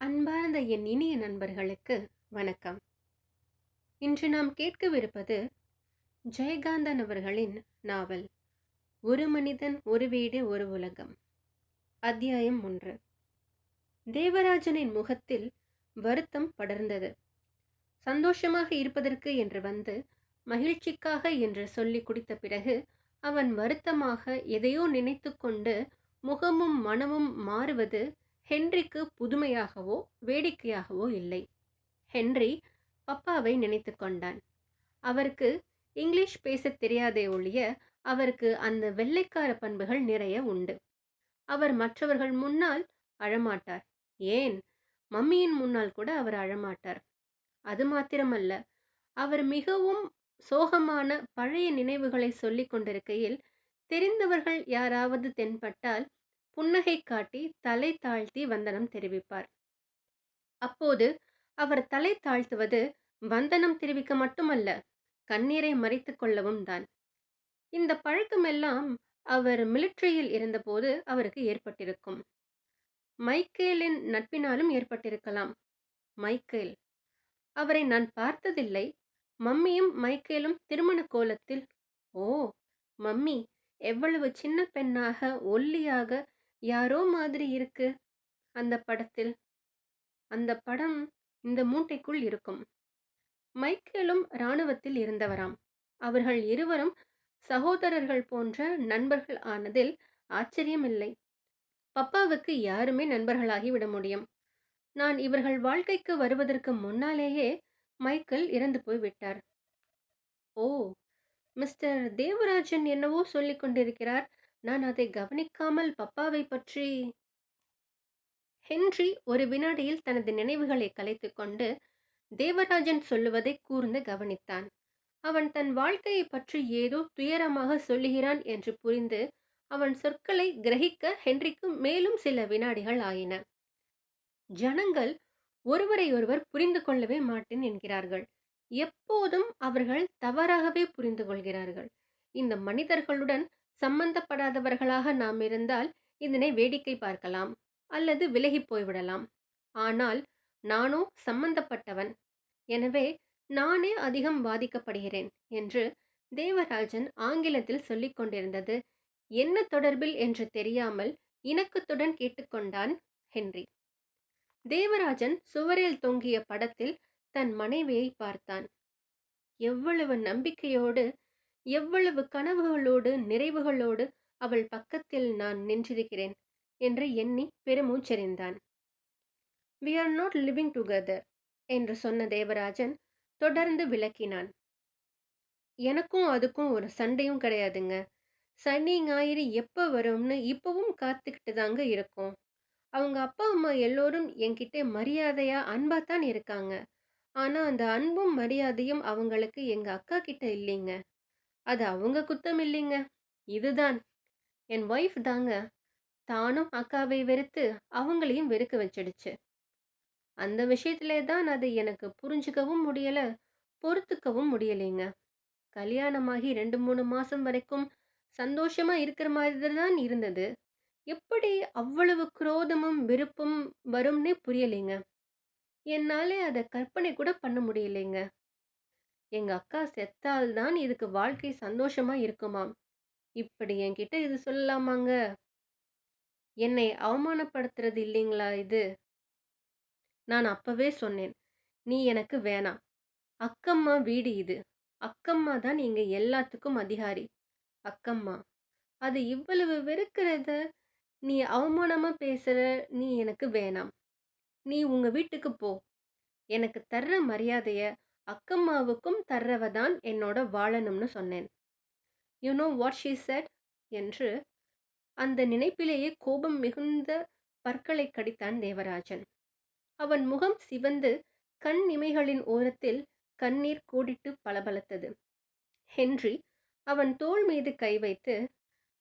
அன்பார்ந்த என் இனிய நண்பர்களுக்கு வணக்கம். இன்று நாம் கேட்கவிருப்பது ஜெயகாந்தன் அவர்களின் நாவல் ஒரு மனிதன் ஒரு வீடு ஒரு உலகம் அத்தியாயம் ஒன்று. தேவராஜனின் முகத்தில் வருத்தம் படர்ந்தது. சந்தோஷமாக இருப்பதற்கு என்று வந்து மகிழ்ச்சிக்காக என்று சொல்லி குடித்த பிறகு அவன் வருத்தமாக எதையோ நினைத்து கொண்டு முகமும் மனமும் மாறுவது ஹென்றிக்கு புதுமையாகவோ வேடிக்கையாகவோ இல்லை. ஹென்றி பப்பாவை நினைத்து கொண்டான். அவருக்கு இங்கிலீஷ் பேசத் தெரியாதே ஒழிய அவருக்கு அந்த வெள்ளைக்கார பண்புகள் நிறைய உண்டு. அவர் மற்றவர்கள் முன்னால் அழமாட்டார். ஏன்? மம்மியின் முன்னால் கூட அவர் அழமாட்டார். அது மாத்திரமல்ல அவர் மிகவும் சோகமான பழைய நினைவுகளை சொல்லிக் கொண்டிருக்கையில் தெரிந்தவர்கள் யாராவது தென்பட்டால் புன்னகை காட்டி தலை தாழ்த்தி வந்தனம் தெரிவிப்பார். அப்போது அவர் தலை தாழ்த்துவது வந்தனம் தெரிவிக்க மட்டுமல்ல கண்ணீரை மறைத்து கொள்ளவும் தான். இந்த பழக்கமெல்லாம் அவர் மிலிட்ரியில் இருந்தபோது அவருக்கு ஏற்பட்டிருக்கும். மைக்கேலின் நட்பினாலும் ஏற்பட்டிருக்கலாம். மைக்கேல் அவரை நான் பார்த்ததில்லை. மம்மியும் மைக்கேலும் திருமண கோலத்தில் ஓ மம்மி எவ்வளவு சின்ன பெண்ணாக ஒல்லியாக யாரோ மாதிரி இருக்கு அந்த படத்தில். அந்த படம் இந்த மூட்டைக்குள் இருக்கும். மைக்கேலும் இராணுவத்தில் இருந்தவராம். அவர்கள் இருவரும் சகோதரர்கள் போன்ற நண்பர்கள் ஆனதில் ஆச்சரியமில்லை. பப்பாவுக்கு யாருமே நண்பர்களாகி விட முடியும். நான் இவர்கள் வாழ்க்கைக்கு வருவதற்கு முன்னாலேயே மைக்கேல் இறந்து போய் விட்டார். ஓ மிஸ்டர் தேவராஜன் என்னவோ சொல்லிக் கொண்டிருக்கிறார். நான் அதை கவனிக்காமல் பப்பாவை பற்றி ஹென்றி ஒரு வினாடியில் தனது நினைவுகளை கலைத்துக்கொண்டு தேவராஜன் சொல்லுவதை கூர்ந்து கவனித்தான். அவன் தன் வாழ்க்கையை பற்றி ஏதோ துயரமாக சொல்லுகிறான் என்று புரிந்து அவன் சொற்களை கிரகிக்க ஹென்றிக்கு மேலும் சில வினாடிகள் ஆயின. ஜனங்கள் ஒருவரை ஒருவர் புரிந்து கொள்ளவே மாட்டேன் என்கிறார்கள். எப்போதும் அவர்கள் தவறாகவே புரிந்து கொள்கிறார்கள். இந்த மனிதர்களுடன் சம்பந்தப்படாதவர்களாக நாம் இருந்தால் இதனை வேடிக்கை பார்க்கலாம் அல்லது விலகி போய்விடலாம். ஆனால் நானோ சம்பந்தப்பட்டவன். எனவே நானே அதிகம் பாதிக்கப்படுகிறேன் என்று தேவராஜன் ஆங்கிலத்தில் சொல்லிக் கொண்டிருந்தது. என்ன தொடர்பில் என்று தெரியாமல் இணக்கத்துடன் கேட்டுக்கொண்டான் ஹென்றி. தேவராஜன் சுவரில் தொங்கிய படத்தில் தன் மனைவியை பார்த்தான். எவ்வளவு நம்பிக்கையோடு எவ்வளவு கனவுகளோடு நிறைவுகளோடு அவள் பக்கத்தில் நான் நின்றிருக்கிறேன் என்று எண்ணி பெருமூச்செறிந்தான். We are not living together என்று சொன்ன தேவராஜன் தொடர்ந்து விளக்கினான். எனக்கும் அதுக்கும் ஒரு சண்டையும் கிடையாதுங்க. சனி ஞாயிறு எப்போ வரும்னு இப்போவும் காத்துக்கிட்டு தாங்க இருக்கோம். அவங்க அப்பா அம்மா எல்லோரும் என்கிட்ட மரியாதையா அன்பாக தான் இருக்காங்க. ஆனால் அந்த அன்பும் மரியாதையும் அவங்களுக்கு எங்கள் அக்கா கிட்ட இல்லைங்க. அது அவங்க குத்தம் இல்லைங்க. இதுதான். என் ஒய்ஃப் தாங்க தானும் அக்காவை வெறுத்து அவங்களையும் வெறுக்க வச்சிடுச்சு. அந்த விஷயத்திலே தான் அது எனக்கு புரிஞ்சுக்கவும் முடியலை பொறுத்துக்கவும் முடியலைங்க. கல்யாணமாகி ரெண்டு மூணு மாதம் வரைக்கும் சந்தோஷமாக இருக்கிற மாதிரி தான் இருந்தது. எப்படி அவ்வளவு குரோதமும் விருப்பம் வரும்னே புரியலைங்க. என்னாலே அதை கற்பனை கூட பண்ண முடியலைங்க. எங்கள் அக்கா செத்தால்தான் இதுக்கு வாழ்க்கை சந்தோஷமாக இருக்குமாம் இப்படி என்கிட்ட இது சொல்லலாமாங்க? என்னை அவமானப்படுத்துறது இல்லைங்களா இது? நான் அப்பவே சொன்னேன் நீ எனக்கு வேணாம். அக்கம்மா வீடு இது. அக்கம்மா தான் இங்க எல்லாத்துக்கும் அதிகாரி. அக்கம்மா அது இவ்வளவு வெறுக்கிறத நீ அவமானமாக பேசுகிற நீ எனக்கு வேணாம். நீ உங்கள் வீட்டுக்கு போ. எனக்கு தர்ற மரியாதையை அக்கம்மாவுக்கும் தர்றவ தான் என்னோட வாழணும்னு சொன்னேன். You know what she said என்று அந்த நினைப்பிலேயே கோபம் மிகுந்த பற்களை கடித்தான் தேவராஜன். அவன் முகம் சிவந்து கண் இமைகளின் ஓரத்தில் கண்ணீர் கூடிட்டு பளபளத்தது. ஹென்றி அவன் தோள் மீது கை வைத்து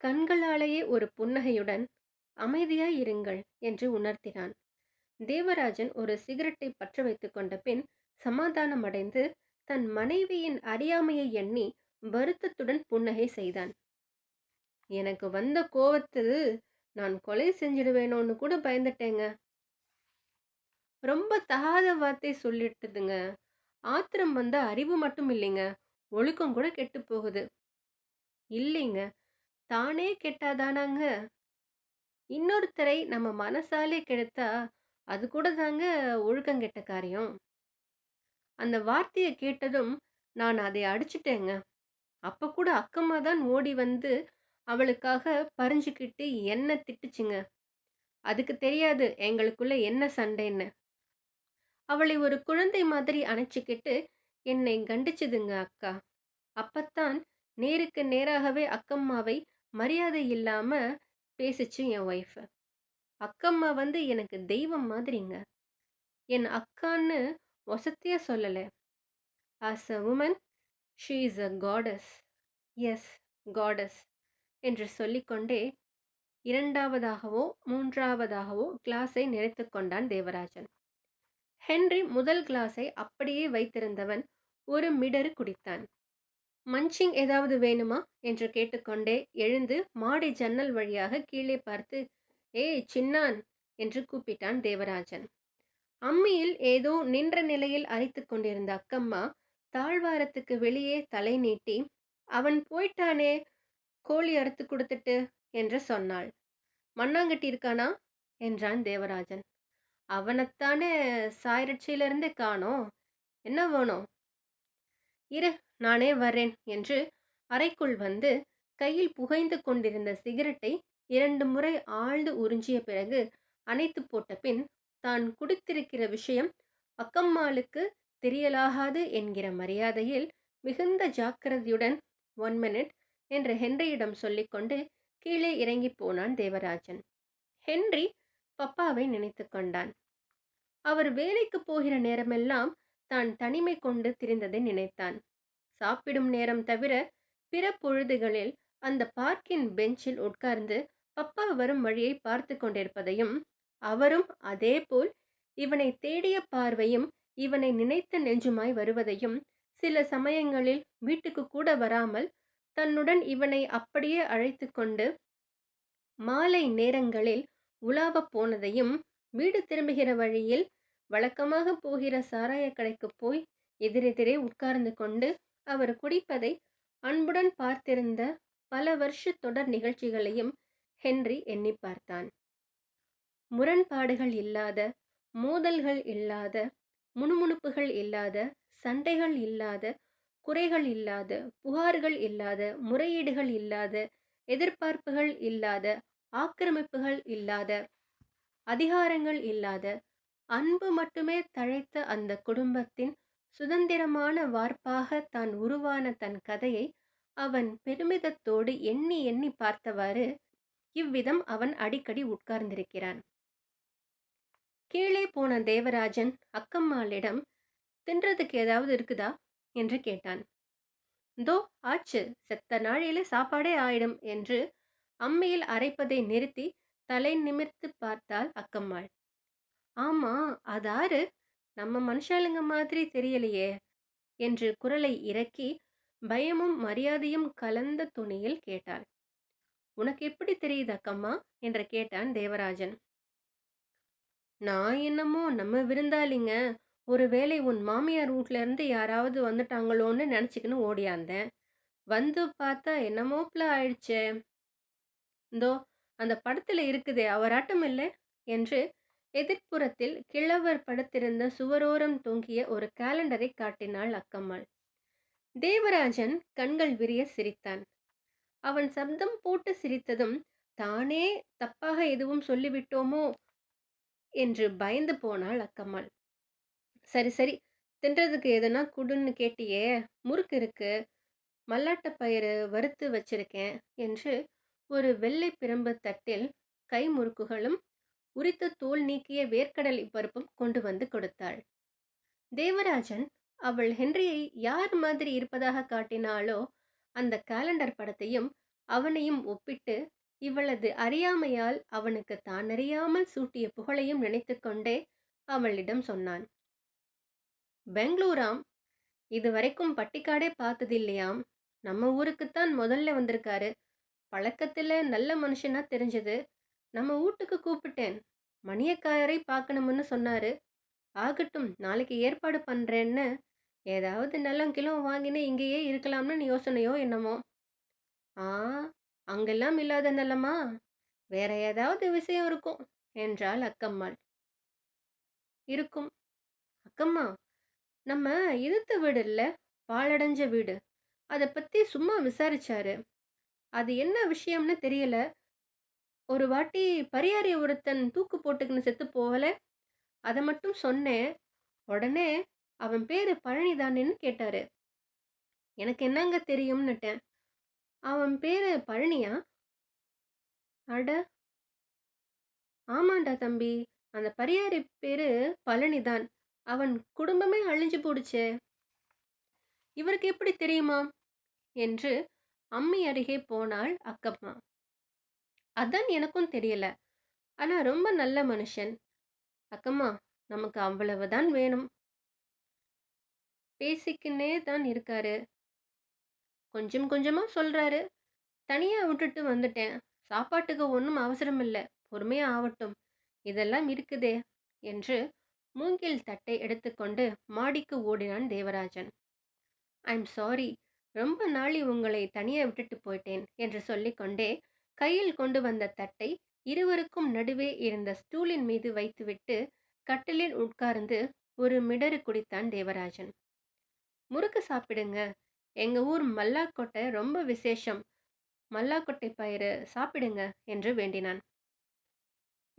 கண்களாலேயே ஒரு புன்னகையுடன் அமைதியாய் இருங்கள் என்று உணர்த்தினான். தேவராஜன் ஒரு சிகரெட்டை பற்ற வைத்து கொண்ட பின் சமாதானம் அடைந்து தன் மனைவியின் அறியாமையை எண்ணி வருத்தத்துடன் புன்னகை செய்தான் எனக்கு வந்த கோவத்தில் நான் கொலை செஞ்சிடுவேணும்னு கூட பயந்துட்டேங்க ரொம்ப தகாத வார்த்தை சொல்லிட்டுதுங்க. ஆத்திரம் வந்த அறிவு மட்டும் இல்லைங்க, ஒழுக்கம் கூட கெட்டு போகுது. இல்லைங்க, தானே கெட்டாதானாங்க இன்னொருத்தரை நம்ம மனசாலே கெடுத்தா, அது கூட தாங்க ஒழுக்கம் கெட்ட காரியம். அந்த வார்த்தையை கேட்டதும் நான் அதை அடிச்சிட்டேங்க அப்போ கூட அக்கம்மா தான் ஓடி வந்து அவளுக்காக பறிஞ்சிக்கிட்டு என்ன திட்டுச்சுங்க. அதுக்கு தெரியாது எங்களுக்குள்ள என்ன சண்டைன்னு. அவளை ஒரு குழந்தை மாதிரி அணைச்சிக்கிட்டு என்னை கண்டிச்சுதுங்க அக்கா. அப்பத்தான் நேருக்கு நேராகவே அக்கம்மாவை மரியாதை இல்லாம பேசிச்சு என் ஒய்ஃப். அக்கம்மா வந்து எனக்கு தெய்வம் மாதிரிங்க. என் அக்கான்னு ஒசத்தியாக சொல்லலை as a woman she is a goddess. Yes goddess என்று சொல்லிக்கொண்டே இரண்டாவதாகவோ மூன்றாவதாகவோ கிளாஸை நிறைத்து கொண்டான் தேவராஜன். ஹென்றி முதல் கிளாஸை அப்படியே வைத்திருந்தவன் ஒரு மிடரு குடித்தான். மஞ்சிங் ஏதாவது வேணுமா என்று கேட்டுக்கொண்டே எழுந்து மாடி ஜன்னல் வழியாக கீழே பார்த்து ஏய் சின்னான் என்று கூப்பிட்டான் தேவராஜன். அம்மியில் ஏதோ நின்ற நிலையில் அரைத்து கொண்டிருந்த அக்கம்மா தாழ்வாரத்துக்கு வெளியே தலை நீட்டி அவன் போயிட்டானே கோழி அறுத்து கொடுத்துட்டு என்று சொன்னாள். மண்ணாங்கட்டி இருக்கானா என்றான் தேவராஜன். அவனைத்தானே சாயரட்சியிலிருந்து காணோம். என்ன வேணும்? இரு நானே வர்றேன் என்று அறைக்குள் வந்து கையில் புகைந்து கொண்டிருந்த சிகரெட்டை இரண்டு முறை ஆழ்ந்து உறிஞ்சிய பிறகு அணைத்து போட்ட பின் தான் குடித்திருக்கிற விஷயம் அக்கம்மாளுக்கு தெரியலாகாது என்கிற மரியாதையில் மிகுந்த ஜாக்கிரதையுடன் ஒன் மினிட் என்று ஹென்ரியிடம் சொல்லிக்கொண்டு கீழே இறங்கி போனான் தேவராஜன். ஹென்றி பப்பாவை நினைத்து கொண்டான். அவர் வேலைக்கு போகிற நேரமெல்லாம் தான் தனிமை கொண்டு திரிந்ததை நினைத்தான். சாப்பிடும் நேரம் தவிர பிற பொழுதுகளில் அந்த பார்க்கின் பெஞ்சில் உட்கார்ந்து பப்பா வரும் வழியை பார்த்து கொண்டிருப்பதையும் அவரும் அதேபோல் இவனை தேடிய பார்வையும் இவனை நினைத்த நெஞ்சுமாய் வருவதையும் சில சமயங்களில் வீட்டுக்கு கூட வராமல் தன்னுடன் இவனை அப்படியே அழைத்து கொண்டு மாலை நேரங்களில் உலாவப் போனதையும் வீடு திரும்புகிற வழியில் வழக்கமாக போகிற சாராய கடைக்கு போய் எதிரெதிரே உட்கார்ந்து கொண்டு அவர் குடிப்பதை அன்புடன் பார்த்திருந்த பல வருஷ தொடர் நிகழ்ச்சிகளையும் ஹென்றி எண்ணி பார்த்தான். முரண்பாடுகள் இல்லாத மோதல்கள் இல்லாத முணுமுணுப்புகள் இல்லாத சண்டைகள் இல்லாத குறைகள் இல்லாத புகார்கள் இல்லாத முறையீடுகள் இல்லாத எதிர்பார்ப்புகள் இல்லாத ஆக்கிரமிப்புகள் இல்லாத அதிகாரங்கள் இல்லாத அன்பு மட்டுமே தழைத்த அந்த குடும்பத்தின் சுதந்திரமான வார்ப்பாக தான் உருவான தன் கதையை அவன் பெருமிதத்தோடு எண்ணி எண்ணி பார்த்தவாறு இவ்விதம் அவன் அடிக்கடி உட்கார்ந்திருக்கிறான். கீழே போன தேவராஜன் அக்கம்மாளிடம் தின்றதுக்கு ஏதாவது இருக்குதா? என்று கேட்டான். தோ ஆச்சு. செத்த நாழியில சாப்பாடே ஆயிடும் என்று அம்மையில் அரைப்பதை நிறுத்தி தலை நிமிர்த்து பார்த்தாள் அக்கம்மாள். ஆமா அதாரு. நம்ம மனுஷாளுங்க மாதிரி தெரியலையே என்று குரலை இறக்கி பயமும் மரியாதையும் கலந்த துணியில் கேட்டாள். உனக்கு எப்படி தெரியுது அக்கம்மா? என்று கேட்டான் தேவராஜன். நான் என்னமோ நம்ம விருந்தாளிங்க. ஒருவேளை உன் மாமியார் வீட்லருந்து யாராவது வந்துட்டாங்களோன்னு நினச்சிக்கின்னு ஓடியாந்தேன் வந்து பார்த்தா என்னமோப்ல ஆயிடுச்சே? இந்தோ அந்த படத்தில் இருக்குதே அவராட்டம் இல்லை? என்று எதிர்ப்புறத்தில் கிழவர் படுத்திருந்த சுவரோரம் தொங்கிய ஒரு கேலண்டரை காட்டினாள் அக்கம்மாள். தேவராஜன் கண்கள் விரிய சிரித்தான். அவன் சப்தம் போட்டு சிரித்ததும் தானே தப்பாக எதுவும் சொல்லிவிட்டோமோ? என்று பயந்து போனாள் அக்கம்மாள். சரி சரி தின்றதுக்கு எதுனா குடுன்னு கேட்டியே முறுக்கு இருக்கு மல்லாட்ட பயிறு வறுத்து வச்சிருக்கேன் என்று ஒரு வெள்ளை பிரம்பு தட்டில் கை முறுக்குகளும் உரித்த தோல் நீக்கிய வேர்க்கடலை பருப்பும் கொண்டு வந்து கொடுத்தாள். தேவராஜன் அவள் ஹென்ரியை யார் மாதிரி இருப்பதாக காட்டினாளோ அந்த காலண்டர் படத்தையும் அவனையும் ஒப்பிட்டு இவளது அறியாமையால் அவனுக்கு தான் அறியாமல் சூட்டிய புகழையும் நினைத்துக்கொண்டே அவளிடம் சொன்னான். பெங்களூராம் இதுவரைக்கும் பட்டிக்காடே பார்த்ததில்லையாம். நம்ம ஊருக்குத்தான் முதல்ல வந்திருக்காரு. பழக்கத்தில் நல்ல மனுஷனா தெரிஞ்சது. நம்ம வீட்டுக்கு கூப்பிட்டேன். மணியக்காரரை பார்க்கணும்னு சொன்னாரு. ஆகட்டும் நாளைக்கு ஏற்பாடு பண்ணுறேன்னு ஏதாவது நல்ல கிலோ வாங்கினே இங்கேயே இருக்கலாம்னு யோசனையோ என்னமோ? ஆ அங்கெல்லாம் இல்லாத நிலமா? வேற ஏதாவது விஷயம் இருக்கும் என்றாள் அக்கம்மாள். இருக்கும். அக்கம்மா நம்ம இழுத்த வீடு இல்லை பாழடைஞ்ச வீடு. அதை பற்றி சும்மா விசாரிச்சாரு. அது என்ன விஷயம்னு தெரியல. ஒரு வாட்டி பரியாரி ஒருத்தன் தூக்கு போட்டுக்கின்னு செத்து போகல. அதை மட்டும் சொன்னேன். உடனே அவன் பேர் பழனிதானேன்னு கேட்டாரு. எனக்கு என்னங்க தெரியும்னுட்டேன். அவன் பேரு பழனியா? அட! ஆமாண்டா தம்பி. அந்த பரியாரி பேரு பழனிதான். அவன் குடும்பமே அழிஞ்சு போடுச்சே. இவருக்கு எப்படி தெரியுமா? என்று அம்மி அருகே போனாள் அக்கம்மா. அதான் எனக்கும் தெரியல. ஆனா ரொம்ப நல்ல மனுஷன். அக்கம்மா நமக்கு அவ்வளவுதான் வேணும். பேசிக்கின்னே தான் இருக்காரு. கொஞ்சம் கொஞ்சமாக சொல்கிறாரு தனியாக விட்டுட்டு வந்துட்டேன். சாப்பாட்டுக்கு ஒன்றும் அவசரம் இல்லை பொறுமையாக ஆகட்டும் இதெல்லாம் இருக்குதே என்று மூங்கில் தட்டை எடுத்துக்கொண்டு மாடிக்கு ஓடினான் தேவராஜன். ஐம் சாரி ரொம்ப நாளி உங்களை தனியாக விட்டுட்டு போயிட்டேன் என்று சொல்லிக்கொண்டே கையில் கொண்டு வந்த தட்டை இருவருக்கும் நடுவே இருந்த ஸ்டூலின் மீது வைத்துவிட்டு கட்டிலில் உட்கார்ந்து ஒரு மிடறு குடித்தான் தேவராஜன். முறுக்கு சாப்பிடுங்க. எங்கள் ஊர் மல்லாக்கொட்டை ரொம்ப விசேஷம். மல்லாக்கொட்டை பயிறு சாப்பிடுங்க என்று வேண்டினான்.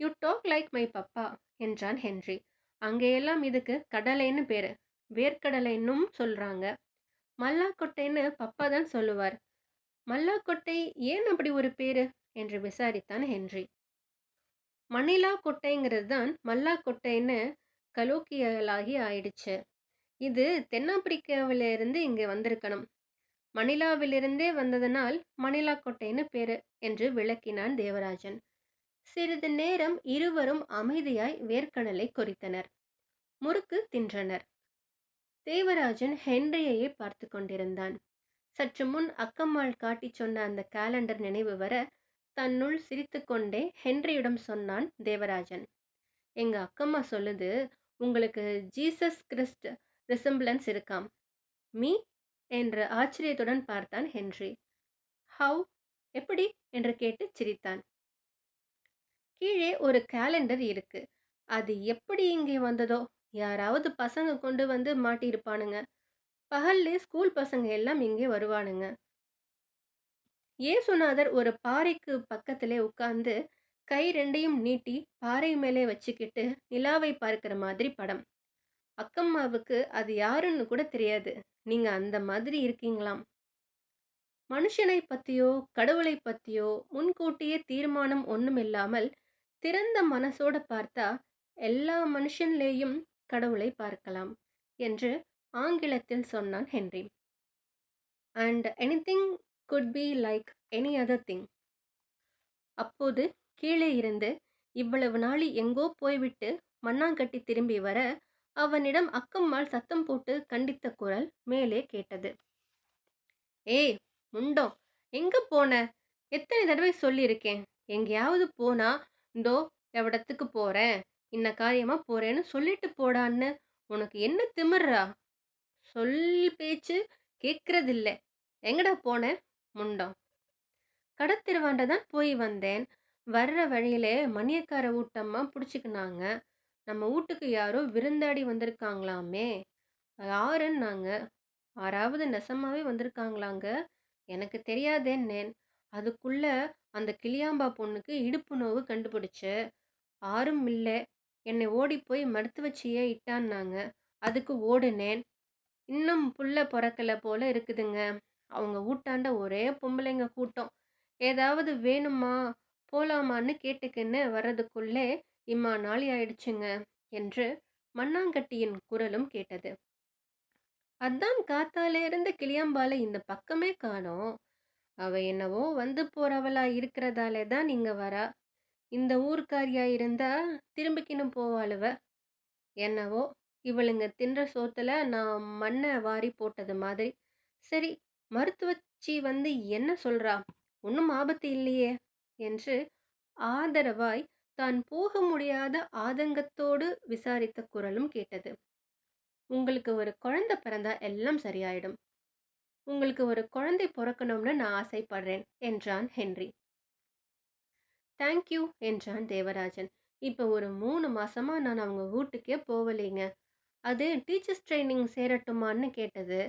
You talk like my papa என்றான் ஹென்றி. அங்கேயெல்லாம் இதுக்கு கடலைன்னு பேர். வேர்க்கடலைன்னும் சொல்கிறாங்க மல்லாக்கொட்டைன்னு பப்பா தான் சொல்லுவார். மல்லாக்கொட்டை ஏன் அப்படி ஒரு பேர்? என்று விசாரித்தான் ஹென்றி. மணிலா கொட்டைங்கிறது தான் மல்லாக்கொட்டைன்னு கலோக்கியலாகி ஆயிடுச்சு. இது தென்னாப்பிரிக்காவிலிருந்து இங்கே வந்திருக்கணும். மணிலாவிலிருந்தே வந்ததனால் மணிலா கொட்டைன்னு பேரு என்று விளக்கினான் தேவராஜன். சிறிது நேரம் இருவரும் அமைதியாய் வேர்க்கடலை கொறித்தனர். முறுக்கு தின்றனர். தேவராஜன் ஹென்ரியையே பார்த்து கொண்டிருந்தான். சற்று முன் அக்கம்மாள் காட்டிச் சொன்ன அந்த கேலண்டர் நினைவு வர தன்னுள் சிரித்துக்கொண்டே ஹென்ரியிடம் சொன்னான் தேவராஜன். எங்க அக்கம்மா சொல்லுது உங்களுக்கு ஜீசஸ் கிறிஸ்ட் ரிசம்பிளன்ஸ் இருக்காம். மீ என்று ஆச்சரியத்துடன் பார்த்தான் ஹென்றி. ஹவ் எப்படி? என்று கேட்டு சிரித்தான். கீழே ஒரு கேலண்டர் இருக்கு. அது எப்படி இங்கே வந்ததோ? யாராவது பசங்க கொண்டு வந்து மாட்டியிருப்பானுங்க. பகல்லே ஸ்கூல் பசங்க எல்லாம் இங்கே வருவானுங்க. ஏசுநாதர் ஒரு பாறைக்கு பக்கத்திலே உட்கார்ந்து கை ரெண்டையும் நீட்டி பாறை மேலே வச்சுக்கிட்டு நிலாவை பார்க்கிற மாதிரி படம். அக்கம்மாவுக்கு அது யாருன்னு கூட தெரியாது. நீங்க அந்த மாதிரி இருக்கீங்களாம். மனுஷனை பத்தியோ கடவுளை பத்தியோ முன்கூட்டியே தீர்மானம் ஒன்றும் இல்லாமல் திறந்த மனசோட பார்த்தா எல்லா மனுஷன்லேயும் கடவுளை பார்க்கலாம் என்று ஆங்கிலத்தில் சொன்னான் Henry. And anything good be like any other thing. அப்போது கீழே இருந்து இவ்வளவு நாளி எங்கோ போய்விட்டு மண்ணாங்கட்டி திரும்பி வர அவனிடம் அக்கம்மாள் சத்தம் போட்டு கண்டித்த குரல் மேலே கேட்டது. ஏய் முண்டம் எங்க போன? எத்தனை தடவை சொல்லியிருக்கேன். எங்கேயாவது போனா இந்தோ எவ்விடத்துக்கு போறேன்? இன்ன காரியமா போறேன்னு சொல்லிட்டு போடான்னு. உனக்கு என்ன திமிர்றா? சொல் பேச்சு கேட்கறதில்ல எங்கடா போன முண்டம் கடத்திருவாண்ட தான் போய் வந்தேன். வர்ற வழியிலே மணியக்கார ஊட்டம்மா பிடிச்சிக்கினாங்க. நம்ம வீட்டுக்கு யாரோ விருந்தாடி வந்திருக்காங்களாமே? யாருன்னாங்க? யாராவது நெசமாவே வந்திருக்காங்களாங்க? எனக்கு தெரியாதேன்னேன். அதுக்குள்ள அந்த கிளியாம்பா பொண்ணுக்கு இடுப்பு நோவு கண்டுபிடிச்சு. யாரும் இல்லை. என்னை ஓடி போய் மருத்துவச்சியே இட்டான்னாங்க. அதுக்கு ஓடுனேன். இன்னும் புள்ள பிறக்கலை போல இருக்குதுங்க. அவங்க ஊட்டாண்ட ஒரே பொம்பளைங்க கூட்டம். ஏதாவது வேணுமா? போலாமான்னு கேட்டுக்கின்னு வர்றதுக்குள்ளே இம்மா நாளி ஆயிடுச்சுங்க என்று மண்ணாங்கட்டியின் குரலும் கேட்டது. அதான் காத்தால இருந்த கிளியாம்பாலை இந்த பக்கமே காணோம். அவ என்னவோ வந்து போறவளா இருக்கிறதாலே தான் இங்க வரா. இந்த ஊர்க்காரியா இருந்தா திரும்பிக்கின்னு போவாளுவ. என்னவோ இவளுங்க தின்ற சோத்துல நான் மண்ணை வாரி போட்டது மாதிரி. சரி மருத்துவச்சி வந்து என்ன சொல்றா? ஒன்றும் ஆபத்து இல்லையே என்று ஆதரவாய் தான் போக முடியாத ஆதங்கத்தோடு விசாரித்த குரலும் கேட்டது. உங்களுக்கு ஒரு குழந்தை பிறந்தா எல்லாம் சரியாயிடும். உங்களுக்கு ஒரு குழந்தை பிறக்கணும்னு நான் ஆசைப்படுறேன் என்றான் ஹென்றி. தேங்க்யூ என்றான் தேவராஜன். இப்போ ஒரு மூணு மாசமா நான் அவங்க வீட்டுக்கே போகலைங்க. அது டீச்சர்ஸ் ட்ரைனிங் சேரட்டுமான்னு கேட்டது.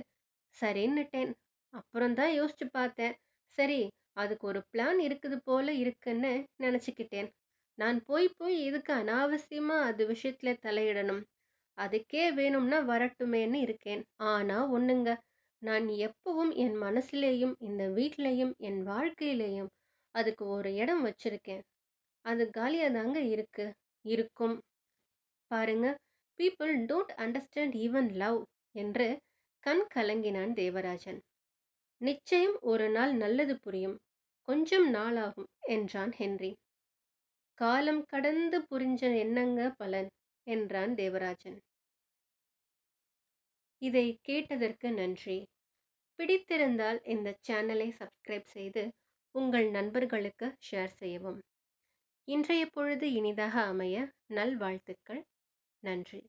சரின்னுட்டேன். அப்புறம் தான் யோசிச்சு பார்த்தேன். சரி அதுக்கு ஒரு பிளான் இருக்குது போல இருக்குன்னு நினச்சிக்கிட்டேன். நான் போய் போய் இதுக்கு அனாவசியமாக அது விஷயத்தில் தலையிடணும். அதுக்கே வேணும்னா வரட்டுமேன்னு இருக்கேன். ஆனால் ஒன்றுங்க நான் எப்பவும் என் மனசுலேயும் இந்த வீட்லேயும் என் வாழ்க்கையிலேயும் அதுக்கு ஒரு இடம் வச்சிருக்கேன். அது காலியாக தாங்க இருக்கு. இருக்கும். பாருங்க. People don't understand even love என்று கண் கலங்கினான் தேவராஜன். நிச்சயம் ஒரு நாள் நல்லது புரியும். கொஞ்சம் நாளாகும் என்றான் ஹென்றி. காலம் கடந்து புரிஞ்ச என்னங்க பலன் என்றான் தேவராஜன். இதை கேட்டதற்கு நன்றி. பிடித்திருந்தால் இந்த சேனலை சப்ஸ்கிரைப் செய்து உங்கள் நண்பர்களுக்கு ஷேர் செய்யவும். இன்றைய பொழுது இனிதாக அமைய நல்வாழ்த்துக்கள். நன்றி.